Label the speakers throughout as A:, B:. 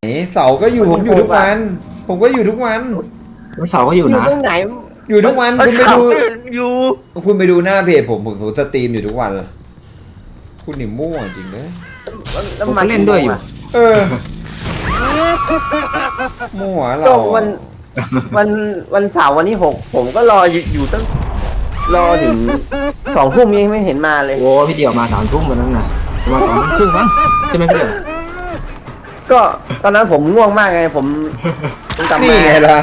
A: ไหนเสาก็อยู่ผมอยู่ทุกวัน ผมก็อยู่ทุกวัน
B: วัน เสาร์ก็อยู่
C: อยู่
B: นะ
C: ตรงไหน
A: อยู่ทุกวัน
C: เออ
A: คุณไปดู
C: เขาอยู่
A: คุณไปดูหน้าเพจผมผมผมสตรีมอยู่ทุกวัน คุณนี่มั่วจริงเลย
C: แล้ว
B: ผม
C: มั
B: ก็เล่นด้วยอยู่
A: เออมั่วเรา
C: ก็วันวันวันเสาร์วันที่หกผมก็รออยู่อยู่ตั้งรอถึงสองทุ่มยังไม่เห็นมาเลย
B: โอ้พี่เดี่ยวมาสามทุ่มวันนั้นน่ะประมาณสองทุ่มครึ่งมั้งใช่ไหมพี่เดี่ยว
C: ก็ตอนนั้นผมง่วงมากไงผมผมกลับ
A: นี่
C: มา
A: ไงล่ะ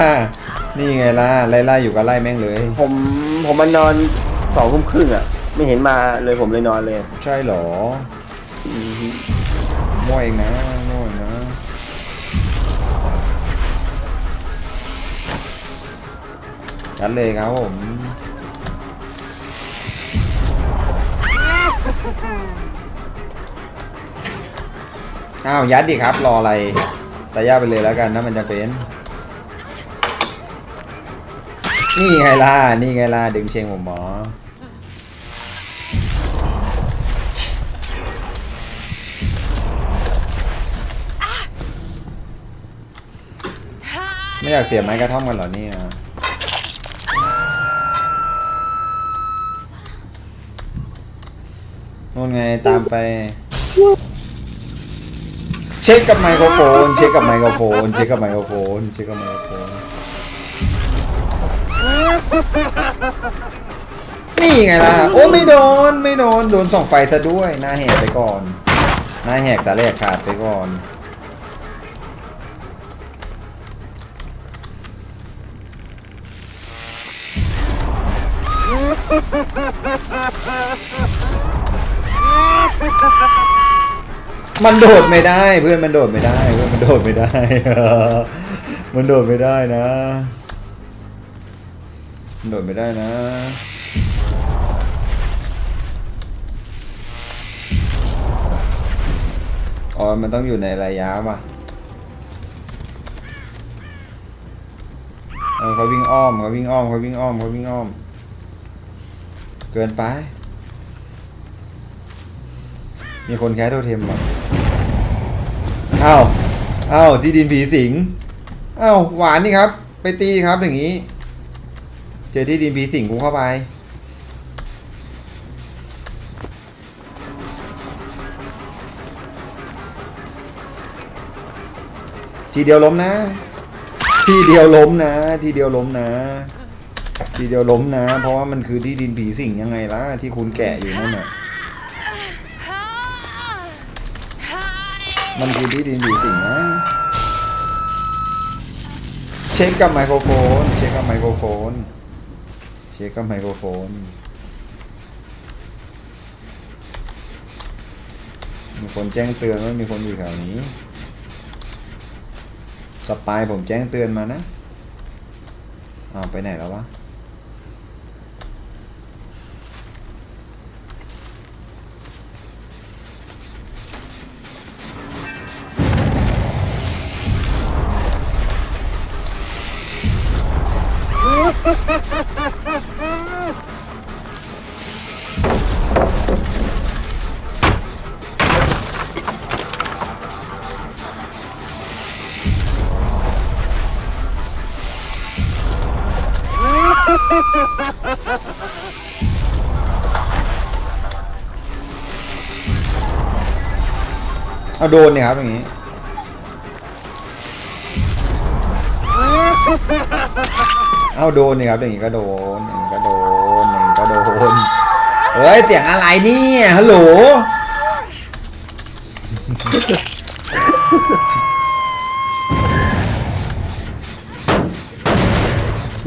A: นี่ไงล่ะ ไล่ไล่อยู่ก็ไล่แม่งเลย
C: ผมผมมานอนสองทุ่มครึ่งอะ ไม่เห็นมาเลยผมเลยนอนเลย
A: ใช่เหรอ
C: อือฮึ
A: มั่วเองนะมั่วเองนะ ชัดเลยครับผม อ้าวยัดดิครับ รออะไรตายาไปเลยแล้วกันถ้ามันจะเป็น นี่ไงล่ะ นี่ไงล่ะ ดึงเชงผมหมอ ไม่อยากเสียไม้กระท่อมกันเหรอเนี่ยนู่นไงตามไป ช็คกับไมโครโฟน เช็คกับไมโครโฟน เช็คกับไมโครโฟน เช็คกับไมโครโฟน นี่ไงล่ะ โอ้ไม่โดน ไม่โดน โดนส่องไฟซะด้วย หน้าแหกไปก่อน หน้าแหกสาแหลกขาดไปก่อน มันโดดไม่ได้เพื่อนมันโดดไม่ได้เพื่อนมันโดดไม่ได้ มันโดดไม่ได้นะมันโดดไม่ได้นะอ๋อมันต้องอยู่ในระยะป่ะเขาวิ่งอ้อมเขาวิ่งอ้อมเขาวิ่งอ้อมเขาวิ่งอ้อม เกินไป มีคนแคสโทเทมเหรอ อ้าวอ้าวที่ดินผีสิงอ้าวหวานนี่ครับ ไปตีครับอย่างนี้ เจอที่ดินผีสิงกูเข้าไปทีเดียวล้มนะ ทีเดียวล้มนะ ทีเดียวล้มนะ ทีเดียวล้มนะ เพราะว่ามันคือที่ดินผีสิงยังไงล่ะที่คุณแกะอยู่นั่นน่ะ มันคือที่ดินผีสิงนะเช็คกับไมโครโฟน เช็คกับไมโครโฟน เช็คกับไมโครโฟน มีคนแจ้งเตือนว่ามีคนอยู่แถวนี้ สปายผมแจ้งเตือนมานะอ้าวไปไหนแล้ววะ เอาโดนเนี่ยครับอย่างนี้เอาโดนเนี่ยครับอย่างนี้ก็โดนอย่างนี้ก็โดนอย่างนี้ก็โดนเฮ้ยเสียงอะไรเนี่ยฮัลโหล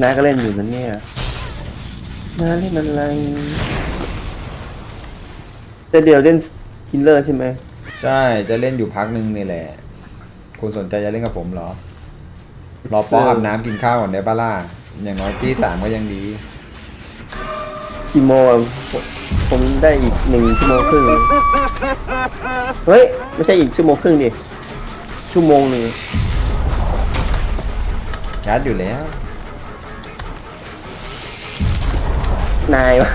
C: น้าก็เล่นอยู่นั่นเนี่ยน้าเล่นอะไรแต่เดี๋ยวเล่นคิลเลอร์ใช่ไหม
A: ใช่จะเล่นอยู่พักหนึ่งนี่แหละ คุณสนใจจะเล่นกับผมเหรอ รอป้ออาบน้ำกินข้าวก่อนได้ปะล่ะอย่างน้อยตีสามก็ยังดี
C: กี่โมงอะผมผมได้อีกหนึ่งชั่วโมงครึ่งเฮ้ย ไม่ใช่อีกชั่วโมงครึ่งดิ ชั่วโมงหนึ่ง
A: ยัดอยู่แล้ว
C: นายวะ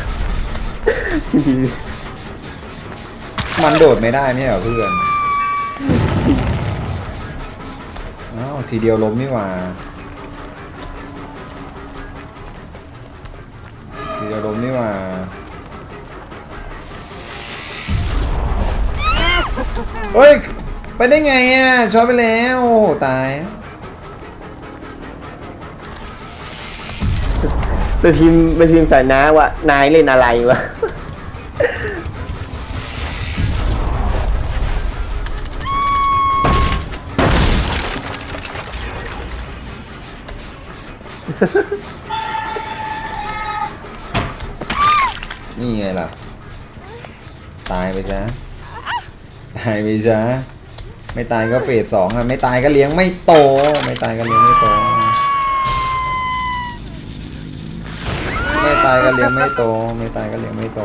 A: มันโดดไม่ได้ไม่ใช่เหรอเพื่อน อ้าวทีเดียวล้มนี่หว่า ทีเดียวล้มนี่หว่า เฮ้ย ไปได้ไงอะช็อตไปแล้ว โอ้โหตาย
C: ไปพิมพ์ไปพิมพ์ใส่น้าว่านายเล่นอะไรวะ
A: นี่ไงล่ะ ตายไปจ้ะตายไปจ้ะไม่ตายก็เฟสสองอะไม่ตายก็เลี้ยงไม่โต ไม่ตายก็เลี้ยงไม่โต ไม่ตายก็เลี้ยงไม่โต ไม่ตายก็เลี้ยงไม่โต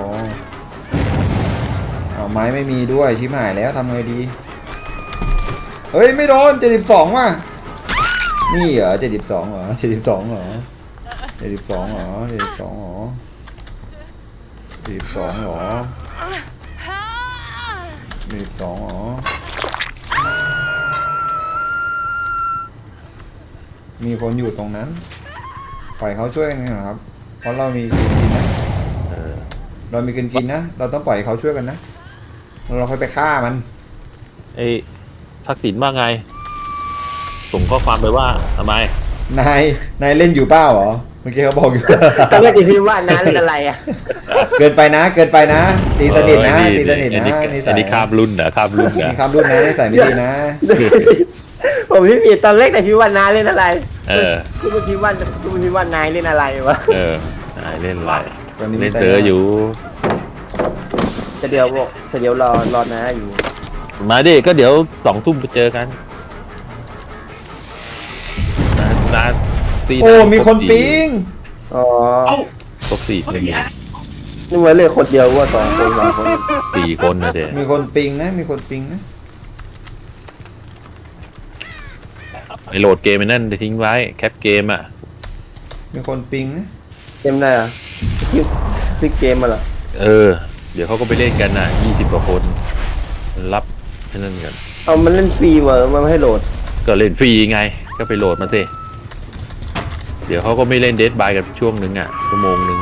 A: เอาไม้ไม่มีด้วยชิบหายแล้วทำไงดี เฮ้ย ไม่โดนเจ็ดสิบสองว่ะ นี่เหรอเจ็ดสิบสองเหรอเจ็ดสิบสองเหรอเจ็ดสิบสองเหรอเจ็ดสิบสองเหรอเจ็ดสิบสองเหรอเจ็ดสิบสองเหรอ มีคนอยู่ตรงนั้น ปล่อยเขาช่วยกันนะครับ เพราะเรามีกินกินนะ
D: เออ
A: เรามีกินกินนะ เราต้องปล่อยเขาช่วยกันนะแล้วเราค่อยไปฆ่ามัน
D: ไอ้ทักษิณว่าไง ส่งข้อความไปว่าทำไม
A: นาย นายเล่นอยู่เปล่าเหรอ เมื่อกี้เขาบอกอยู่
C: ก็ไม่ได้พิมพ์ว่าน้าเล่นอะไรอะ
A: เกินไปนะ เกินไปนะ ตีสนิทนะ
D: เออ
A: ตีสนิทนะ
D: อั
A: นี่
D: อั
A: ใส่
D: นนี้ข้ามรุ่นนะข้ามรุ่นนะ
A: มีคำรุ่นนะนี่ใส่ไม่ดีนะ
C: ผมพิมพ์ผิดตอนแรกแต่พิมพ์ว่าน้าเล่นอะไร
D: เออ
C: คุณพิมพ์ว่าคุณพิมพ์ว่านายเล่นอะไรวะ
D: เออไอ้เล่นอะไร
A: ตอนนี้
D: เล่น
A: มีแต่
D: เจออยู่
C: จะเดียวบอกจะเดียวรอรอน้าอยู่
D: มาดิก็เดี๋ยวสองทุ่มไปเจอกัน นานาตี
A: โอ้ มีคนปิ้ง
C: อ๋อ
D: ครบสี่คน
C: นึกว่าเลยคนเดียวว่าสองคนสามคน
D: สี่คนนะเด็ก
A: มีคนปิงนะ มีคนปิงนะ
D: ไอโหลดเกมไอ้นั่นจะทิ้งไว้ แคปเกมอะ
A: มีคนปิงนะ
C: เกมได้เหรอะคิวพิกเกมมาเหรอ
D: เออ เดี๋ยวเขาก็ไปเล่นกันน่ะยี่สิบกว่าคน รับแค่นั้นกัน
C: เอามันเล่นฟรีเวอร์มันไม่ให้โหลด
D: ก็เล่นฟรีไง ก็ไปโหลดมาสิ เดี๋ยวเขาก็ไม่เล่นเด d บายกันช่วงนึงอะชั่วโมงนึง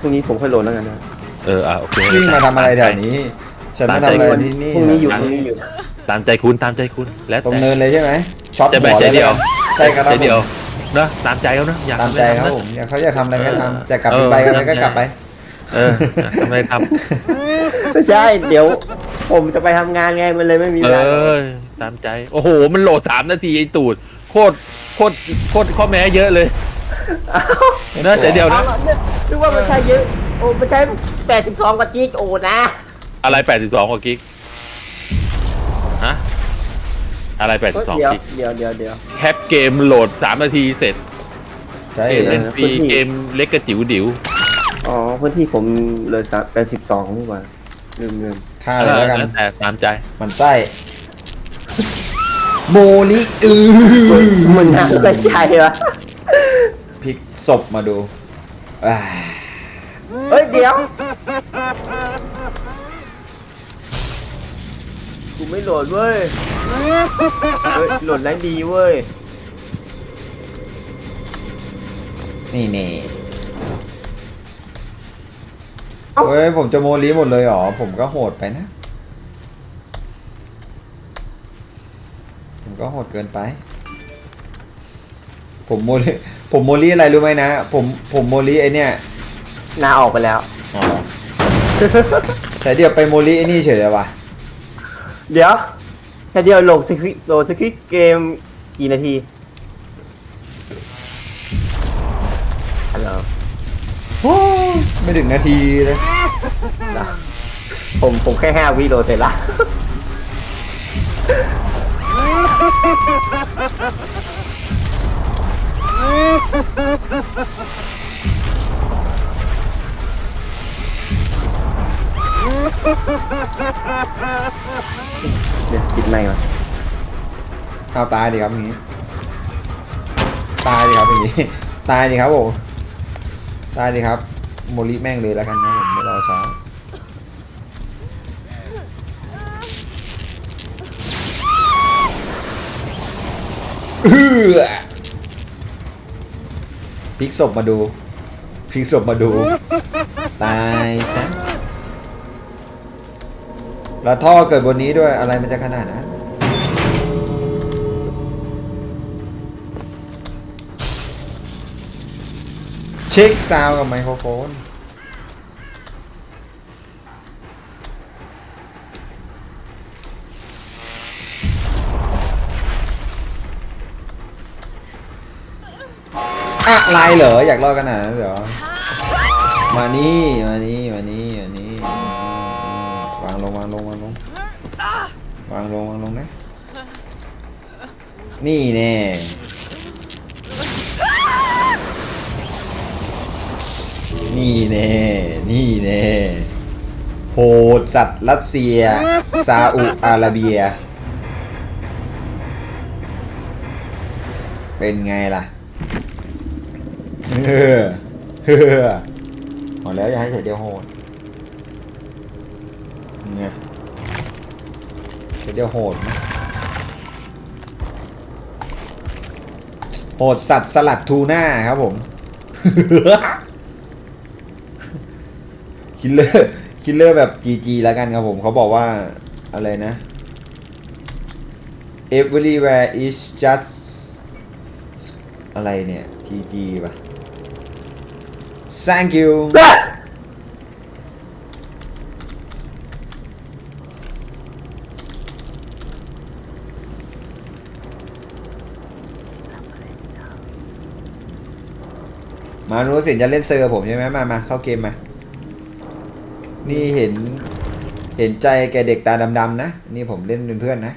C: พรุ่งนี้ผมค่อยโหลดแล้วกันนะ
D: เอออะโอเค
A: วิ่งมาทำอะไรแถวนี้ ฉันมาทำอะไรที่นี่
C: พรุ่งนี้อยู่พรุ่งนี้อยู่
D: ตามใจคุณตามใจคุณแล้ว
A: ตรง
D: แต่
A: เนินเลยใช่ไหมช็อต
D: จะ
A: หั
D: แบ่ง
A: ว
D: ใจ
A: เลย
D: เดียว
A: ใช่ครับ
D: ใจเดียว
A: ผม
D: นะตามใจเขานะอยาก
A: ตาม
D: ทำ
A: ใจ
D: อะไร
A: ครับ
D: ทำนะ
A: ผมอยากเขาอยากทำอะไรก็
D: เออ
A: ทำจะกลับ
D: เออ
A: ไปกันไปก็
D: ตามใจ
A: กลับไป
D: เออทำอะไรท
C: ไม่ใช่เดี๋ยว ผมจะไปทำงานไงมันเลยไม่มีำเว
D: เอ
C: ลา
D: อตามใจ โอ้โห มันโหลดสามนาทีไอ้ตูด โคตรโคตรโคตรข้อแม้เยอะเลยนะแต่เดียว
C: เอา
D: นะ
C: ล่ะนึกนึกว่ามันใช้เยอะ โอ้มันใช้82กว่าจิกโอ้นะ
D: อะไรแปดสิบสองกว่ากิกฮะอะไรแปดสิบสอง
C: เดี๋ยว
D: กิก
C: เดี๋ยวเดี๋ยวเดี๋ยว
D: แคปเกมโหลดสามนาทีเสร็จ
A: ใช่
D: เกมเล่นฟรี
C: พื้นที่
D: เกมเล็กกระจิ๋วดิ๋ว
C: อ๋อพื้นที่ผมเลยสัก82นี่หว่าลืมลืม
A: ฆ่าเลยแล้วกัน
D: แล้วแต่ตามใจ
A: มันไส้ โมลิอือ
C: มันน่าสนใจวะ
A: พลิกศพมาดูอ่า
C: เฮ้ยเดี๋ยว กูไม่โหลดเว้ยเฮ้ยโหลดแล้วดีเว้ย
A: นี่นี่
C: เอ้า
A: เฮ้ยผมจะโมลิหมดเลยเหรอ ผมก็โหดไปนะ ผมก็โหดเกินไป ผมโมลิผมโมลิอะไรรู้ไหมนะ ผมผมโมลิไอเนี่ย
C: นาออกไปแล้ว
A: อ๋อแต่เดี๋ยวไปโมลิไอนี่เฉยเลยว่ะ
C: เดี๋ยวแค่เดียวโหลดสคริปต์โหลดสคริปต์เกมกี่นาทีฮัลโหล
A: โอ้ยไม่ถึงนาทีเลย
C: ผมผมแค่ห้าวิโหลดเสร็จละ เดี๋ยวปิดไม่ก่อ
A: เอาตายดิครับอย่างนี้ ตายดิครับอย่างนี้ ตายดิครับผม ตายดิครับ โมลิแม่งเลยแล้วกันนะผมไม่รอช้า พลิกศพมาดูพลิกศพมาดู ตายซะแล้วท่อเกิดบนนี้ด้วยอะไรมันจะขนาดนั้นเช็คซาวกับไมโครโฟน อะไรเหรออยากรอดขนาดนั้นเหรอมานี่มานี่มานี่มานี่วางลงวางลงวางลงวางลงวางลงนะนี่แน่นี่แน่นี่แน่โหดสัตว์รัสเซีย ซาอุอาระเบีย เป็นไงล่ะ เฮ้อเฮ้อหมดแล้วอย่าให้ใส่เดียวโหดไงใส่เดียวโหดนะโหดสัตว์สลัดทูน่าครับผม คิลเลอร์คิลเลอร์แบบ GG แล้วกันครับผมเขาบอกว่าอะไรนะ everywhere is just อะไรเนี่ย GG ป่ะ thank you มารู้สิจะเล่นเซอร์ผมใช่ไหมมามาเข้าเกมมา นี่เห็น เห็นใจแกเด็กตาดำๆนะ นี่ผมเล่นเป็นเพื่อนนะ